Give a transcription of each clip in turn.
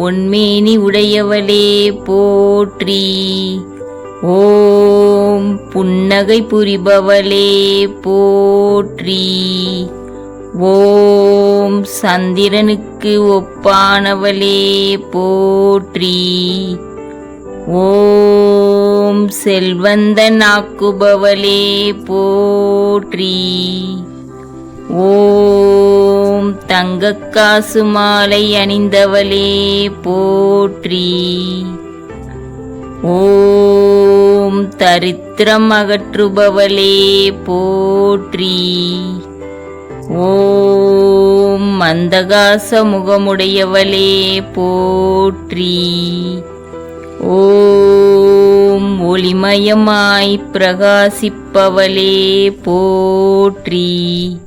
பொன்மேனி உடையவளே போற்றி. ஓம் புன்னகை புரிபவளே போற்றி. ஓம் சந்திரனுக்கு ஒப்பானவளே போற்றி. ஓம் செல்வந்தனாக்குபவளே போற்றி. ஓம் தங்கக்காசு மாலை அணிந்தவளே போற்றி. ஓம் தரித்திரம் அகற்றுபவளே போற்றி. ஓம் மந்தகாச முகமுடையவளே போற்றி. ஓம் ஒளிமயமாய் பிரகாசிப்பவளே போற்றி.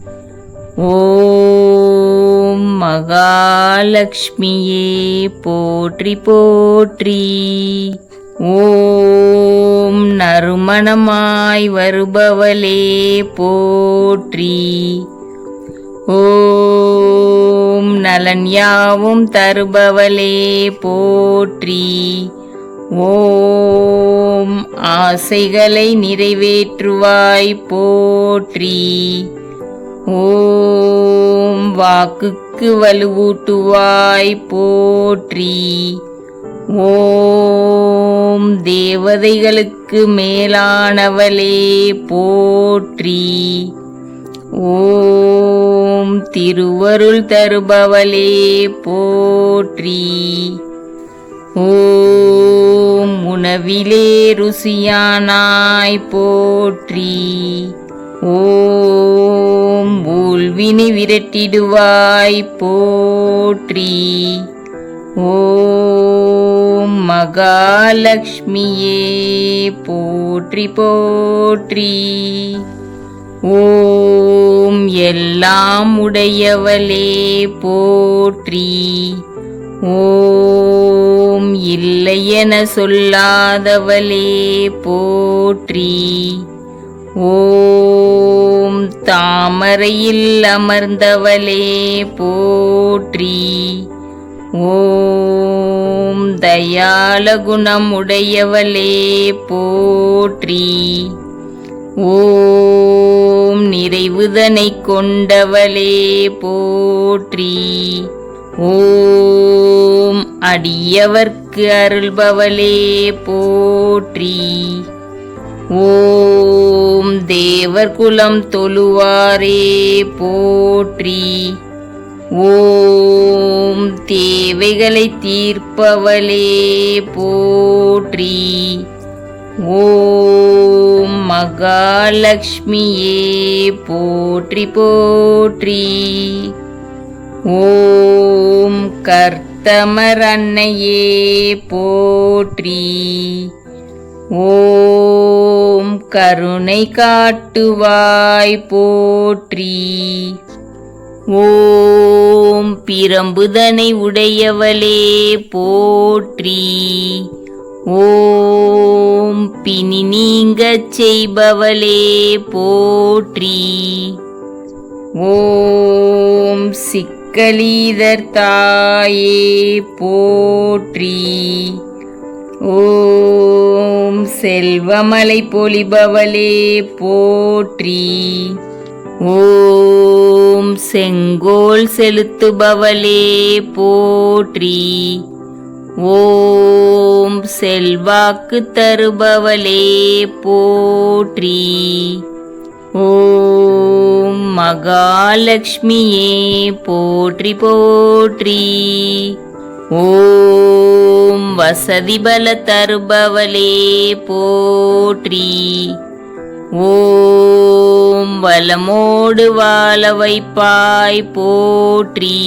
ஓம் மகாலட்சுமியே போற்றி போற்றி. ஓம் நறுமணமாய் வருபவளே போற்றி. ஓம் நலன் யாவும் தருபவளே போற்றி. ஓம் ஆசைகளை நிறைவேற்றுவாய் போற்றி. ஓம் வாக்குக்கு வலுவூட்டுவாய் போற்றி. ஓம் தேவதைகளுக்கு மேலானவளே போற்றி. ஓம் திருவருள் தருபவளே போற்றி. ஓம் உணவிலே ருசியானாய் போற்றி. ஓம் ஊழ்வினை விரட்டிடுவாய் போற்றி. ஓம் மகாலட்சுமியே போற்றி போற்றி. ஓம் எல்லாம் உடையவளே போற்றி. ஓம் இல்லையென சொல்லாதவளே போற்றி. ஓம் தாமரையில் அமர்ந்தவளே போற்றி. ஓம் தயால குணமுடையவளே போற்றி. ஓம் நிறைவுதனை கொண்டவளே போற்றி. ஓம் அடியவர்க்கு அருள்பவளே போற்றி. ஓம் தேவர் குலம் தொழுவாரே போற்றி. ஓம் தேவைகளை தீர்ப்பவளே போற்றி. ஓம் மகாலட்சுமியே போற்றி போற்றி. ஓம் கர்த்தமர் அன்னையே போற்றி. ஓம் கருணை காட்டுவாய் போற்றி. ஓம் பிரம்புதனை உடையவளே போற்றி. ஓம் பிணி நீங்கச் செய்பவளே போற்றி. ஓம் சிக்கலீதர் தாயே போற்றி. ஓம் செல்வமலை பொலிபவளே போற்றி. ஓம் செங்கோல் செலுத்துபவளே போற்றி. ஓம் செல்வாக்கு தருபவளே போற்றி. ஓம் மகாலட்சுமியே போற்றி போற்றி. ஓம் வசதி பல தருபவளே போற்றி. ஓம் வளமோடு வாழ வைப்பாய் போற்றி.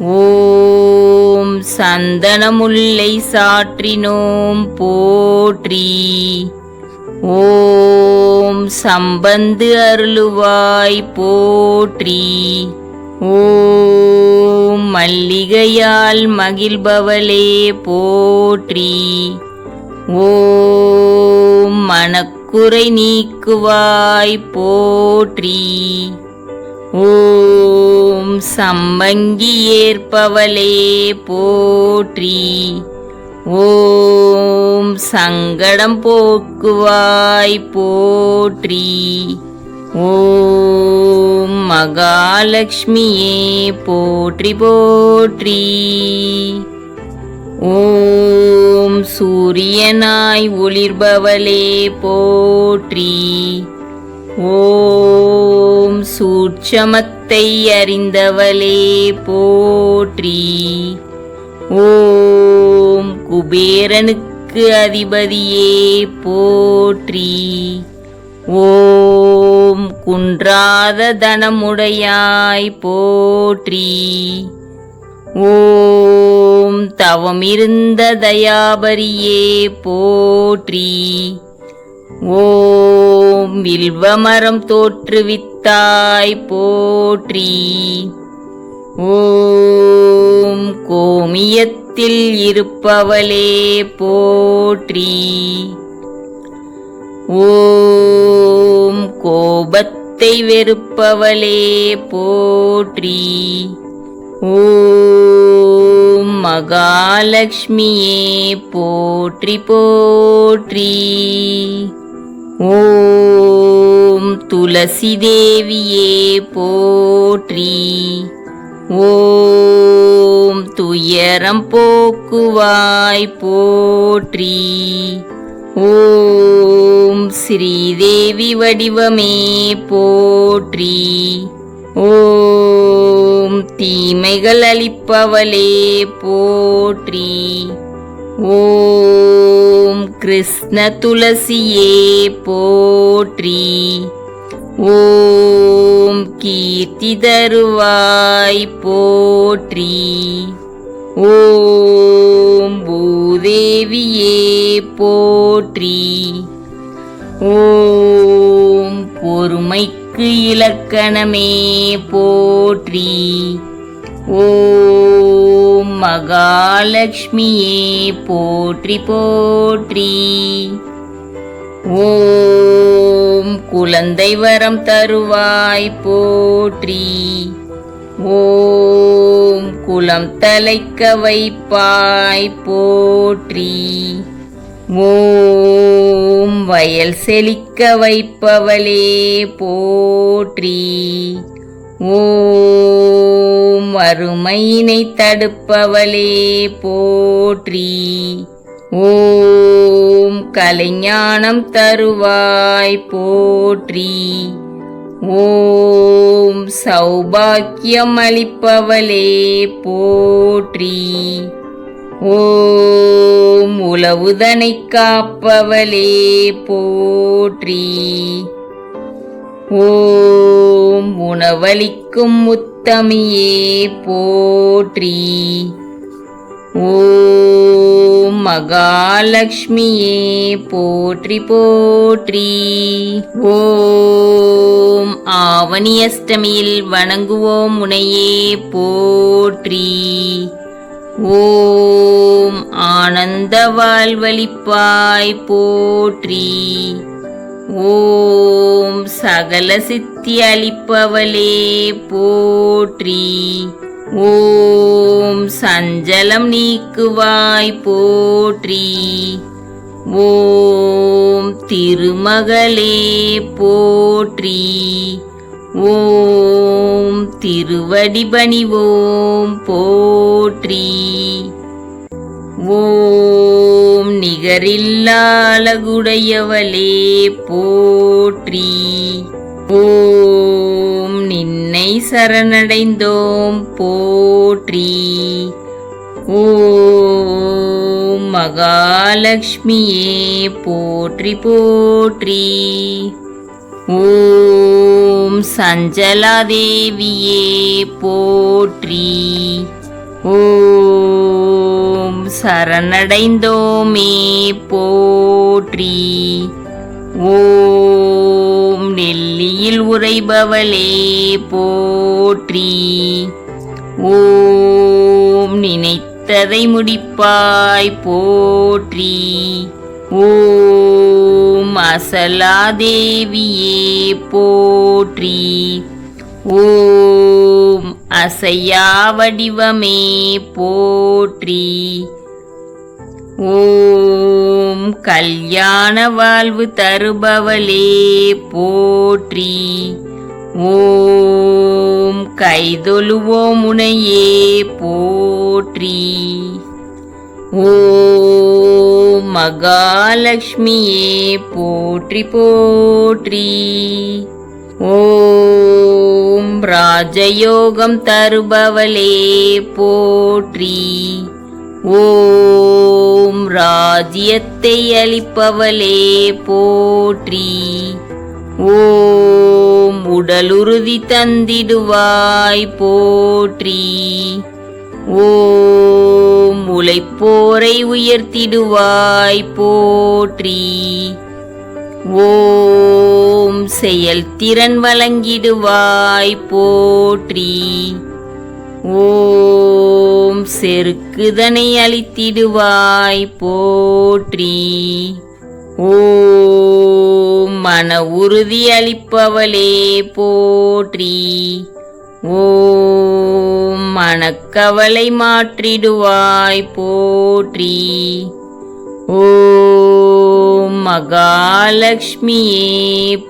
ஓம் சந்தனமுல்லை சாற்றினோம் போற்றி. ஓம் சம்பந்து அருளுவாய் போற்றி. ஓம் மல்லிகையால் மகிழ்பவளே போற்றி. ஓம் மனக்குறை நீக்குவாய் போற்றி. ஓம் சம்பங்கி ஏற்பவளே போற்றி. ஓம் சங்கடம் போக்குவாய் போற்றி. ஓம் மகாலட்சுமியே போற்றி போற்றி. ஓம் சூரியனாய் ஒளிர்பவளே போற்றி. ஓம் சூட்சமத்தை அறிந்தவளே போற்றி. ஓம் குபேரனுக்கு அதிபதியே போற்றி. ஓம் குன்றாத தனமுடையாய் போற்றி. ஓம் தவமிருந்த தயாபரியே போற்றி. ஓம் வில்வமரம் தோற்றுவித்தாய் போற்றி. ஓம் கோமியத்தில் இருப்பவளே போற்றி. ஓம் கோபத்தை வெறுப்பவளே போற்றி. ஓம் மகாலட்சுமியே போற்றி போற்றி. ஓம் துளசி தேவியே போற்றி. ஓம் துயரம் போக்குவாய் போற்றி. ஓம் ஸ்ரீதேவி வடிவமே போற்றி. ஓம் தீமைகள் அளிப்பவளே போற்றி. ஓம் கிருஷ்ண துளசியே போற்றி. ஓம் கீர்த்தி தருவாய் போற்றி. ஓம் போற்றி. ஓம் பொறுமைக்கு இலக்கணமே போற்றி. ஓம் மகாலட்சுமியே போற்றி போற்றி. ஓம் குழந்தை வரம் தருவாய் போற்றி. ஓம் குலம் தலைக்க வைப்பாய் போற்றி. ஓம் வயல் செழிக்க வைப்பவளே போற்றி. ஓம் வறுமையினை தடுப்பவளே போற்றி. ஓம் கலைஞானம் தருவாய் போற்றி. ஓம் சௌபாக்கியம் அளிப்பவளே போற்றி. ஓம் உளவுதனை காப்பவளே போற்றி. ஓம் உணவளிக்கும் உத்தமியே போற்றி. ஓம் மகாலட்சுமியே போற்றி போற்றி. ஓம் ஆவணி அஷ்டமியில் வணங்குவோம் முனையே போற்றி. ஓம் ஆனந்த வாழ்வழிப்பாய் போற்றி. ஓம் சகல சித்தி அளிப்பவளே போற்றி. ஓம் சஞ்சலம் நீக்குவாய் போற்றி. ஓம் திருமகளே போற்றி. ஓம் திருவடி பணிவோம் போற்றி. ஓம் நிகரில்லாலகுடையவளே போற்றி. ஓம் நின்னை சரணடைந்தோம் போற்றி. ஓம் மகாலட்சுமியே போற்றி போற்றி. ஓம் சஞ்சலாதேவியே போற்றி. ஓம் சரணடைந்தோமே போற்றி. ஓம் நெல்லியில் உறைபவளே போற்றி. ஓம் நினைத்ததை முடிப்பாய் போற்றி. ஓம் அசலாதேவியே போற்றி. ஓம் அசையா வடிவமே போற்றி. ஓம் கல்யாண வாழ்வு தருபவளே போற்றி. ஓம் கைதொழுவோம் முனையே போற்றி. ஓம் மகாலட்சுமியே போற்றி போற்றி. ஓம் ராஜயோகம் தருபவளே போற்றி. ஓம் ராஜ்யத்தை அளிப்பவளே போற்றி. ஓம் உடலுறுதி தந்திடுவாய் போற்றி. ஓம் உழைப்போரை உயர்த்திடுவாய் போற்றி. ஓம் செயல்திறன் வழங்கிடுவாய் போற்றி. ஓம் செருக்குதனை அளித்திடுவாய் போற்றி. ஓம் மன உறுதி அளிப்பவளே போற்றி. ஓம் மனக்கவலை மாற்றிடுவாய் போற்றி. ஓம் மகாலட்சுமியே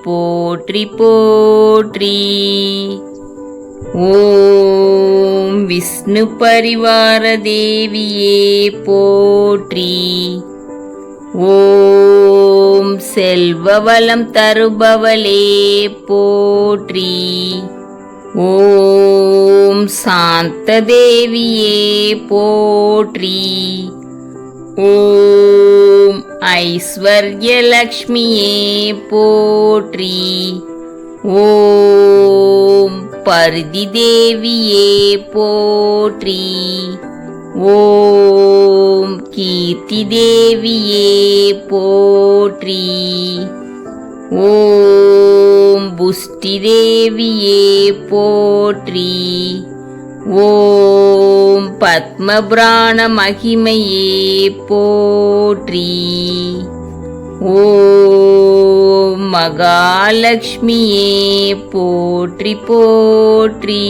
போற்றி போற்றி. ஓம் விஷ்ணு பரிவார தேவியே போற்றி. ஓம் செல்வ வளம் தருபவளே போற்றி. ஓம் சாந்த தேவியே போற்றி. ஓம் ஐஸ்வர்யலக்ஷ்மியே போற்றி. ஓம் பருதி தேவியே போற்றி. ஓம் கீர்த்தி தேவியே போற்றி. ஓம் புஷ்டி தேவியே போற்றி. ஓம் பத்மபுராண மகிமையே போற்றி. ஓம் மகாலட்சுமியே போற்றி போற்றி.